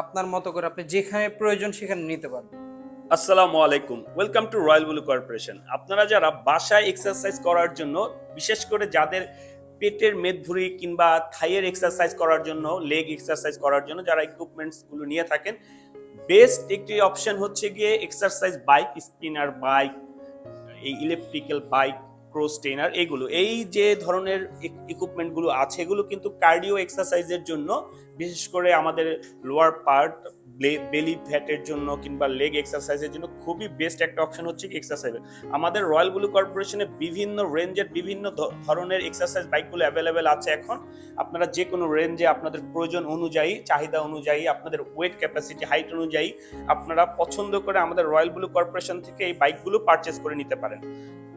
আপনার মতো করে আপনি যেখানে প্রয়োজন সেখানে নিতে পারবেন। আসসালামু আলাইকুম। Welcome to royal blue corporation আপনারা যারা বাসায় এক্সারসাইজ করার জন্য, বিশেষ করে যাদের পেটের মেদভুরি কিংবা থাইয়ের এক্সারসাইজ করার জন্য লেগ এক্সারসাইজ করার জন্য যারা ইকুইপমেন্টসগুলো নিয়ে থাকেন বেস্ট একটি অপশন হচ্ছে গিয়ে এক্সারসাইজ বাইক স্পিনার বাইক এই ইলেকট্রিক্যাল বাইক ট্রেনার, এগুলো। এই যে ধরনের ইকুইপমেন্টগুলো আছে, এগুলো কিন্তু কার্ডিও এক্সারসাইজের জন্য, বিশেষ করে আমাদের লোয়ার পার্ট বেলি ফ্যাটের জন্য কিংবা লেগ এক্সারসাইজের জন্য খুবই বেস্ট একটা অপশন হচ্ছে এক্সারসাইজ আমাদের রয়্যাল ব্লু কর্পোরেশনে বিভিন্ন রেঞ্জের বিভিন্ন ধরনের এক্সারসাইজ বাইকগুলো অ্যাভেলেবেল আছে এখন। আপনারা যে কোনো রেঞ্জে আপনাদের প্রয়োজন অনুযায়ী, চাহিদা অনুযায়ী, আপনাদের ওয়েট ক্যাপাসিটি হাইট অনুযায়ী, আপনারা পছন্দ করে আমাদের রয়্যাল ব্লু কর্পোরেশন থেকে এই বাইকগুলো পারচেস করে নিতে পারেন।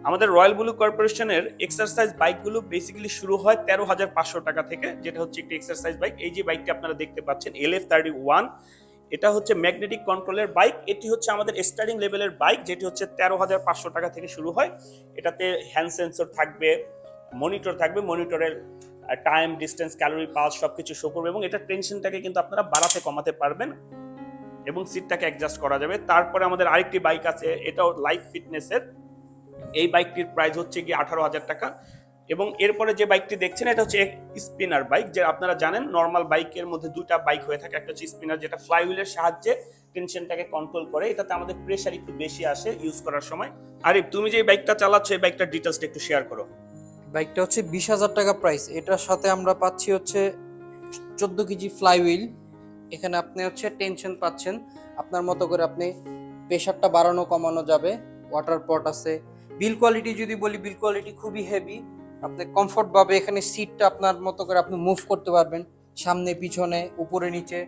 আমাদের রয়্যাল ব্লু কর্পোরেশনের এক্সারসাইজ বাইকগুলো বেসিক্যালি শুরু হয় তেরো হাজার পাঁচশো টাকা থেকে, যেটা হচ্ছে একটি এক্সারসাইজ বাইক এই যে বাইকটি আপনারা দেখতে পাচ্ছেন এল এফ থার্টি ওয়ান এটা হচ্ছে ম্যাগনেটিক কন্ট্রোলের বাইক এটি হচ্ছে আমাদের স্টারিং লেভেলের বাইক যেটি হচ্ছে তেরো হাজার পাঁচশো টাকা থেকে শুরু হয়। এটাতে হ্যান্ড সেন্সর থাকবে মনিটর থাকবে মনিটরের টাইম ডিস্টেন্স ক্যালোরি পাস সব কিছু শো করবে এবং এটার টেনশনটাকে কিন্তু আপনারা বাড়াতে কমাতে পারবেন এবং সিটটাকে অ্যাডজাস্ট করা যাবে। তারপরে আমাদের আরেকটি বাইক আছে, এটাও লাইফ ফিটনেসের এই বাইকটির প্রাইস হচ্ছে গিয়ে আঠারো হাজার টাকা। এবং এরপরে যে বাইকটি দেখছেন, এটা হচ্ছে স্পিনার বাইক যে আপনারা জানেন নর্মাল বাইকের মধ্যে দুটা বাইক হয়ে থাকে। একটা হচ্ছে স্পিনার যেটা ফ্লাইহুইলের সাহায্যে টেনশনটাকে কন্ট্রোল করে। এটাতে আমাদের প্রেশার একটু বেশি আসে ইউজ করার সময়। আরে তুমি যে বাইকটা চালাচ্ছ, এই বাইকটার ডিটেলসটা একটু শেয়ার করো। বাইকটা হচ্ছে বিশ হাজার টাকা প্রাইস এটার সাথে আমরা পাচ্ছি হচ্ছে চোদ্দ কেজি ফ্লাইহুইল এখানে আপনি হচ্ছে টেনশন পাচ্ছেন। আপনার মতো করে আপনি প্রেশারটা বাড়ানো কমানো যাবে। ওয়াটার পট আছে। বিল কোয়ালিটি যদি বলি বিল কোয়ালিটি খুবই হেভি আপনি কমফোর্ট ভাবে এখানে সিটটা আপনার মতো করে আপনি মুভ করতে পারবেন। সামনে পিছনে উপরে নিচে।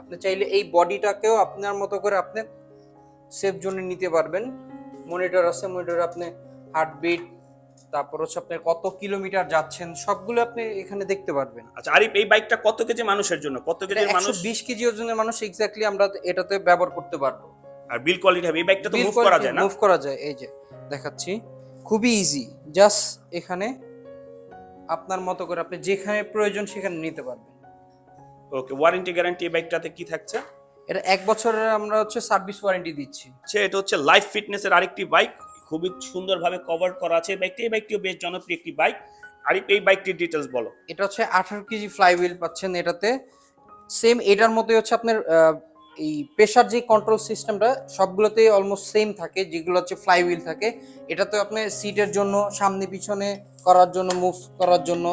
আপনি চাইলে এই বডিটাকেও আপনার মতো করে আপনি সেফ জোনে নিতে পারবেন। মনিটর আছে মনিটর আপনি হার্টবিট তারপর হচ্ছে আপনি কত কিলোমিটার যাচ্ছেন সবগুলো আপনি এখানে দেখতে পারবেন। আচ্ছা আরিফ এই বাইকটা কত কেজি মানুষের জন্য? কত কেজি মানুষ? বিশ কেজি ওজনের মানুষ এক্স্যাক্টলি আমরা এটাতে ব্যবহার করতে পারব। আর বিল কোয়ালিটি হবে এই বাইকটা তো মুভ করা যায় না? মুভ করা যায় এই যে। দেখাচ্ছি। খুবই ইজি জাস্ট এখানে আপনার মতো করে আপনি যেখানে প্রয়োজন সেখানে নিতে পারবেন। ওকে ওয়ারেন্টি গ্যারান্টি এই বাইকটাতে কি থাকছে? এটা এক বছরের আমরা হচ্ছে সার্ভিস ওয়ারেন্টি দিচ্ছি। সে এটা হচ্ছে লাইফ ফিটনেসের আরেকটি বাইক খুবই সুন্দরভাবে কভার করা আছে এই বাইকটি এই বাইকটিও বেশ জনপ্রিয় একটি বাইক আর এই বাইকটির ডিটেলস বলো। এটা হচ্ছে আঠারো কেজি ফ্লাইহুইল পাচ্ছেন এটাতে। সেম এটার মতোই হচ্ছে আপনার এই প্রেশার যে কন্ট্রোল সিস্টেমটা সবগুলোতেই অলমোস্ট সেম থাকে, যেগুলো হচ্ছে ফ্লাইহুইল থাকে, এটাতে আপনি সিটের জন্য, সামনে পিছনে করার জন্য মুভ করার জন্য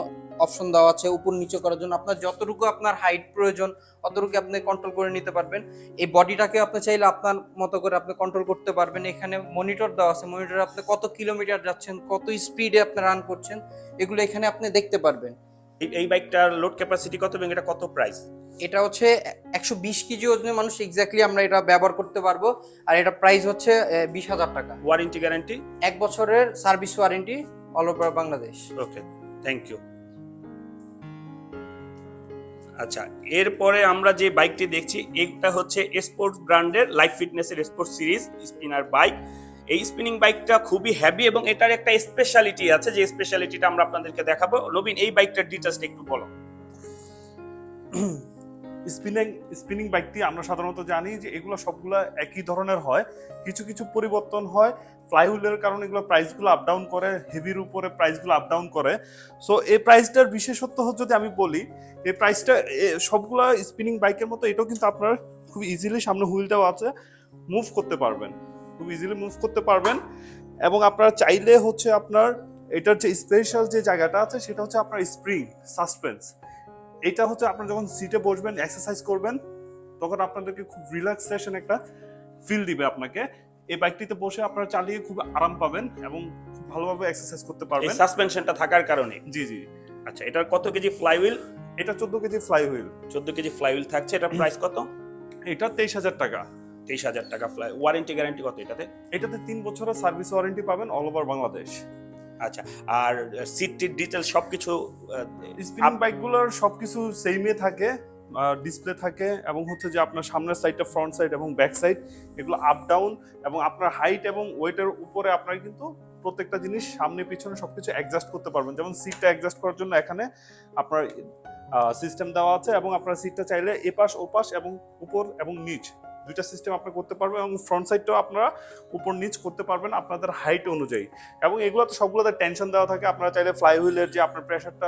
অপশন দেওয়া আছে, উপর নিচে করার জন্য। আপনার যতটুকু আপনার হাইট প্রয়োজন অতটুকু আপনি কন্ট্রোল করে নিতে পারবেন। এই বডিটাকে আপনি চাইলে আপনার মতো করে আপনি কন্ট্রোল করতে পারবেন। এখানে মনিটর দেওয়া আছে মনিটরে আপনি কত কিলোমিটার যাচ্ছেন, কত স্পিডে আপনি রান করছেন, এগুলো এখানে আপনি দেখতে পারবেন। এই- বাইকটার লোড ক্যাপাসিটি কত এবং এটা কত প্রাইস এটা হচ্ছে একশো বিশ কেজি ওজনের মানুষ এক্স্যাক্টলি আমরা এটা ব্যবহার করতে পারব। আর এটা প্রাইস হচ্ছে বিশ হাজার টাকা। ওয়ারেন্টি গ্যারান্টি এক বছরের service warranty all over Bangladesh. Okay thank you আচ্ছা এরপরে আমরা যে বাইকটি দেখছি এটা হচ্ছে স্পোর্টস ব্র্যান্ডের লাইফ ফিটনেসের স্পোর্টস সিরিজ স্পিনার বাইক এই স্পিনিং বাইকটা খুবই হ্যাভি এবং এটার একটা স্পেশালিটি আছে, যে স্পেশালিটিটা আমরা আপনাদেরকে দেখাবো। নবীন, এই বাইকটার ডিটেলসটা একটু বলো। স্পিনিং স্পিনিং বাইকটি আমরা সাধারণত জানি যে এগুলো সবগুলো একই ধরনের হয়। কিছু কিছু পরিবর্তন হয়। ফ্লাইহুইলের কারণে এগুলো প্রাইসগুলো আপ ডাউন করে হেভির উপরে প্রাইসগুলো আপ ডাউন করে। সো এই প্রাইসটার বিশেষত্ব যদি আমি বলি, এই প্রাইসটা সবগুলো স্পিনিং বাইকের মতো এটাও কিন্তু আপনার খুব ইজিলি সামনে হুইলটাও আছে মুভ করতে পারবেন। খুব ইজিলি মুভ করতে পারবেন। এবং আপনারা চাইলে হচ্ছে আপনার এটার যে স্পেশাল যে জায়গাটা আছে সেটা হচ্ছে আপনার স্প্রিং সাসপেন্স এটা হচ্ছে আপনার যখন সিটে বসবেন এক্সারসাইজ করবেন তখন আপনাদেরকে খুব রিল্যাক্সেশন একটা ফিল দিবে আপনাকে। এই বাইকটিতে বসে আপনারা চালিয়ে খুব আরাম পাবেন এবং খুব ভালোভাবে এক্সারসাইজ করতে পারবেন। সাসপেনশনটা থাকার কারণে? জি জি। আচ্ছা এটার কত কেজি ফ্লাইহুইল এটা চোদ্দ কেজি ফ্লাই হুইল চোদ্দ কেজি ফ্লাইহুইল থাকছে এটার প্রাইস কত? এটা তেইশ হাজার টাকা। তেইশ হাজার টাকা ফ্লাই ওয়ারেন্টি গ্যারান্টি কত এটাতে? এটাতে তিন বছরের সার্ভিস ওয়ারেন্টি পাবেন অল ওভার বাংলাদেশ। আচ্ছা আর সিটটির ডিটেলস সবকিছু স্পিনিং বাইকগুলোর সবকিছু সেমে থাকে ডিসপ্লে থাকে এবং হচ্ছে যে আপনার সামনের সাইডটা ফ্রন্ট সাইড এবং ব্যাক সাইড এগুলো আপ ডাউন এবং আপনার হাইট এবং ওয়েটের উপরে আপনার কিন্তু প্রত্যেকটা জিনিস সামনে পিছনে সবকিছু অ্যাডজাস্ট করতে পারবেন। যেমন সিটটা অ্যাডজাস্ট করার জন্য এখানে আপনার সিস্টেম দেওয়া আছে এবং আপনার সিটটা চাইলে এপাশ ওপাশ এবং উপর এবং নিচ। দুইটা সিস্টেম আপনি করতে পারবেন এবং ফ্রন্ট সাইডটাও আপনারা উপর নিচ করতে পারবেন আপনাদের হাইট অনুযায়ী। এবং এগুলো তো সবগুলোতে টেনশন দেওয়া থাকে। আপনারা চাইলে ফ্লাই হুইলের যে আপনার প্রেশারটা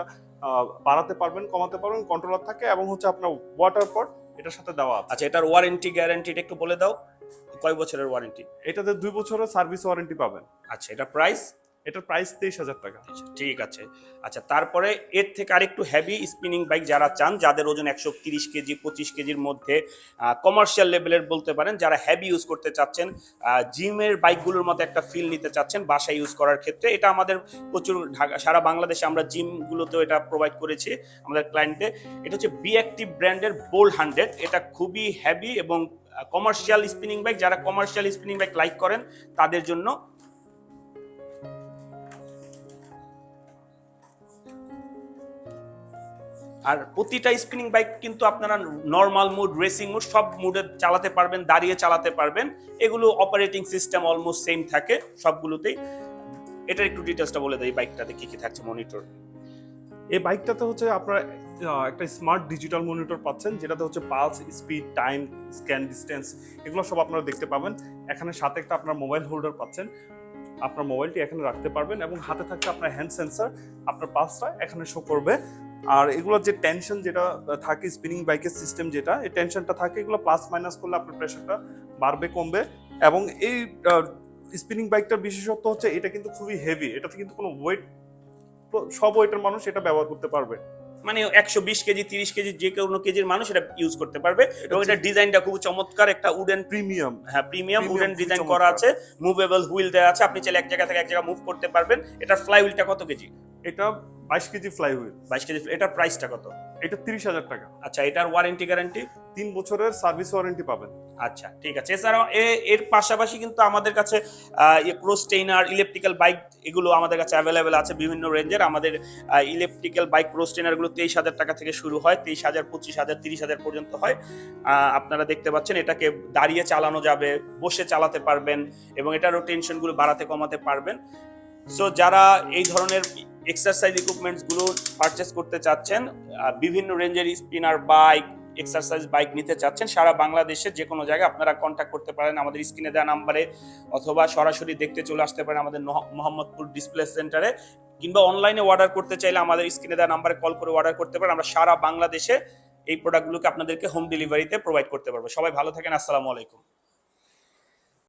বাড়াতে পারবেন কমাতে পারবেন কন্ট্রোলার থাকে এবং হচ্ছে আপনার ওয়াটার পট এটার সাথে দেওয়া আচ্ছা এটার ওয়ারেন্টি গ্যারান্টিটা একটু বলে দাও। কয় বছরের ওয়ারেন্টি এটাতে দুই বছরের সার্ভিস ওয়ারেন্টি পাবেন। আচ্ছা এটা প্রাইস এটার প্রাইস তেইশ হাজার টাকা। ঠিক আছে। আচ্ছা তারপরে এর থেকে আরেকটু হেভি স্পিনিং বাইক যারা চান, যাদের ওজন একশো তিরিশ কেজি, পঁচিশ কেজির মধ্যে কমার্শিয়াল লেভেলের বলতে পারেন, যারা হেভি ইউজ করতে চাচ্ছেন জিমের বাইকগুলোর মতো একটা ফিল নিতে চাচ্ছেন, বাসায় ইউজ করার ক্ষেত্রে, এটা আমাদের প্রচুর ঢাকা, সারা বাংলাদেশে আমরা জিমগুলোতেও এটা প্রোভাইড করেছি আমাদের ক্লায়েন্টে এটা হচ্ছে বি অ্যাক্টিভ ব্র্যান্ডের বোল্ড হান্ড্রেড এটা খুবই হেভি এবং কমার্শিয়াল স্পিনিং বাইক যারা কমার্শিয়াল স্পিনিং বাইক লাইক করেন, তাদের জন্য আর প্রতিটা স্পিনিং বাইক কিন্তু আপনারা নর্মাল মুড রেসিং মুড সব মুডে চালাতে পারবেন, দাঁড়িয়ে চালাতে পারবেন। এগুলো অপারেটিং সিস্টেম অলমোস্ট সেম থাকে সবগুলোতেই। এটার একটু ডিটেলসটা বলে দেয় বাইকটাতে কি কি থাকছে মনিটর এই বাইকটাতে হচ্ছে আপনারা একটা স্মার্ট ডিজিটাল মনিটর পাচ্ছেন, যেটাতে হচ্ছে pulse speed time scan distance এগুলো সব আপনারা দেখতে পাবেন। এখানে সাথে একটা আপনার মোবাইল হোল্ডার পাচ্ছেন। আপনার মোবাইলটি এখানে রাখতে পারবেন এবং হাতে থাকতে আপনার হ্যান্ড সেন্সর আপনার পালসটা এখানে শো করবে। আর এগুলোর যে টেনশন যেটা থাকে স্পিনিং বাইকের সিস্টেম যেটা এই টেনশনটা থাকে এগুলো প্লাস মাইনাস করলে আপনার প্রেশারটা বাড়বে কমবে। এবং এই স্পিনিং বাইকটার বিশেষত্ব হচ্ছে এটা কিন্তু খুবই হেভি এটাতে কিন্তু কোনো ওয়েট সব ওয়েটের মানুষ এটা ব্যবহার করতে পারবে। মানে একশো বিশ কেজি তিরিশ কেজি যে কোনো কেজির মানুষ এটা ইউজ করতে পারবে। এবং এটা ডিজাইনটা খুব চমৎকার একটা উডেন প্রিমিয়াম হ্যাঁ প্রিমিয়াম উডেন ডিজাইন করা আছে মুভেবল হুইল দেওয়া আছে আপনি চাইলে এক জায়গা থেকে এক জায়গা মুভ করতে পারবেন। এটার ফ্লাই হুইলটা কত কেজি? এটা বাইশ কেজি ফ্লাই হুইল বাইশ কেজি এটার প্রাইসটা কত? এটা তিরিশ হাজার টাকা। আচ্ছা এটার ওয়ারেন্টি গ্যারান্টি তিন বছরের সার্ভিস ওয়ারেন্টি পাবেন। আচ্ছা ঠিক আছে। এছাড়াও এর পাশাপাশি কিন্তু আমাদের কাছে প্রোস্টেইনার ইলেকট্রিক্যাল বাইক এগুলো আমাদের কাছে অ্যাভেলেবেল আছে বিভিন্ন রেঞ্জের আমাদের ইলেকট্রিক্যাল বাইক প্রোস্টেইনারগুলো তেইশ হাজার টাকা থেকে শুরু হয়। তেইশ হাজার পঁচিশ হাজার তিরিশ হাজার পর্যন্ত হয়। আপনারা দেখতে পাচ্ছেন এটাকে দাঁড়িয়ে চালানো যাবে বসে চালাতে পারবেন এবং এটারও টেনশনগুলো বাড়াতে কমাতে পারবেন। সো যারা এই ধরনের এক্সারসাইজ ইকুইপমেন্টসগুলো পারচেস করতে চাচ্ছেন বিভিন্ন রেঞ্জের স্পিনার বাইক এক্সারসাইজ বাইক নিতে চাচ্ছেন, সারা বাংলাদেশের যে কোনো জায়গায় আপনারা কন্ট্যাক্ট করতে পারেন আমাদের স্ক্রিনে দেওয়া নাম্বারে অথবা সরাসরি দেখতে চলে আসতে পারেন আমাদের মোহাম্মদপুর ডিসপ্লে সেন্টারে কিংবা অনলাইনে অর্ডার করতে চাইলে আমাদের স্ক্রিনে দেওয়া নাম্বারে কল করে অর্ডার করতে পারেন, আমরা সারা বাংলাদেশে এই প্রোডাক্টগুলোকে আপনাদেরকে হোম ডেলিভারিতে প্রোভাইড করতে পারব। সবাই ভালো থাকেন, আসসালামু আলাইকুম।